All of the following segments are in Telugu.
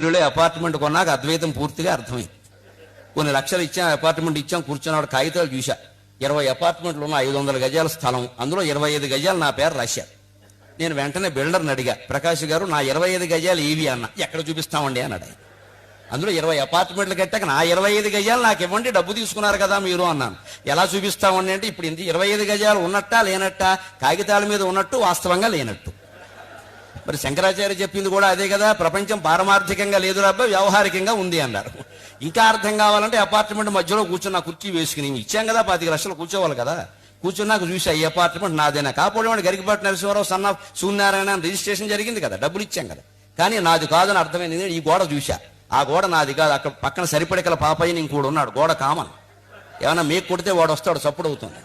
ఇల్లులో అపార్ట్మెంట్ కొన్నాక అద్వైతం పూర్తిగా అర్థమైంది. కొన్ని లక్షలు ఇచ్చాం అపార్ట్మెంట్ ఇచ్చాం కూర్చున్నాడు కాగితాలు చూశా. ఇరవై అపార్ట్మెంట్లు ఉన్న ఐదు వందల గజాల స్థలం. అందులో ఇరవై ఐదు గజాలు నా పేరు రాశారు నేను వెంటనే బిల్డర్ని అడిగా ప్రకాష్ గారు నా ఇరవై ఐదు గజాలు ఏవి అన్న? ఎక్కడ చూపిస్తామండి? అన్నాడు ఆయన. అందులో ఇరవై అపార్ట్మెంట్లు కట్టాక నా ఇరవై ఐదు గజాలు నాకు ఇవ్వండి డబ్బు తీసుకున్నారు కదా మీరు అన్నాను. ఎలా చూపిస్తామండి? అంటే ఇప్పుడు ఇంత ఇరవై ఐదు గజాలు ఉన్నట్టా లేనట్టా? కాగితాల మీద ఉన్నట్టు వాస్తవంగా లేనట్టు. మరి శంకరాచార్య చెప్పింది కూడా అదే కదా ప్రపంచం పారమార్థికంగా లేదు రాబ్బా వ్యవహారికంగా ఉంది అన్నారు. ఇంకా అర్థం కావాలంటే అపార్ట్మెంట్ మధ్యలో కూర్చున్న కుర్చీ వేసుకుని ఇచ్చాం కదా పాతిక లక్షలు కూర్చోవాలి కదా. కూర్చున్నాక చూసా ఈ అపార్ట్మెంట్ నాదేనా? కాకపోవడం వాడు గరికపాటి నరసింహారావు సన్న సూర్యనారాయణ రిజిస్ట్రేషన్ జరిగింది కదా డబ్బులు ఇచ్చాం కదా. కానీ నాది కాదని అర్థమైంది ఈ గోడ చూశా. ఆ గోడ నాది కాదు అక్కడ పక్కన సరిపడికల పాపయ్య ఇంకోడు ఉన్నాడు గోడ కామన్. ఏమన్నా మీకు కొడితే వాడు వస్తాడు సపోర్ట్ అవుతుంది.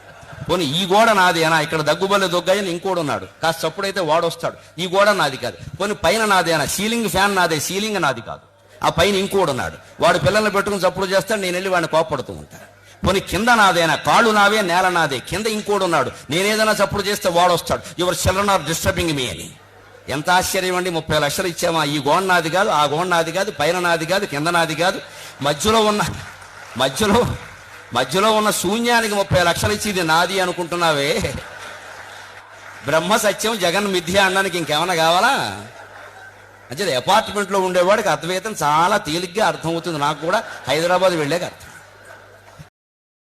పోనీ ఈ గోడ నాది అనా ఇక్కడ దగ్గుబల్లె దొగ్గాయని ఇంకోడు ఉన్నాడు. కాస్త చప్పుడైతే వాడు వస్తాడు ఈ గోడ నాది కాదు. పోనీ పైన నాది అనా సీలింగ్ ఫ్యాన్ నాదే. సీలింగ్ నాది కాదు. ఆ పైన ఇంకోడు ఉన్నాడు. వాడు పిల్లల్ని పెట్టుకుని చప్పుడు చేస్తాడు నేను వెళ్ళి వాడిని కోపడుతూ ఉంటాను పోనీ కింద నాదేనా కాళ్ళు నావే నేల నాదే. కింద ఇంకోడు ఉన్నాడు. నేనేదైనా చప్పుడు చేస్తే వాడు వస్తాడు your children are disturbing me అని. ఎంత ఆశ్చర్యం అండి? ముప్పై లక్షలు ఇచ్చామా? ఈ గోడ నాది కాదు ఆ గోడ నాది కాదు పైన నాది కాదు కింద నాది కాదు. మధ్యలో ఉన్న మధ్యలో మధ్యలో ఉన్న శూన్యానికి ముప్పై లక్షలు ఇచ్చి ఇది నాది అనుకుంటున్నావే. బ్రహ్మ సత్యం జగన్ మిథ్య అనడానికి ఇంకేమైనా కావాలా? అంటే అపార్ట్మెంట్లో ఉండేవాడికి అద్వైతం చాలా తేలిగ్గా అర్థమవుతుంది. నాకు కూడా హైదరాబాద్ వెళ్ళాక అర్థం.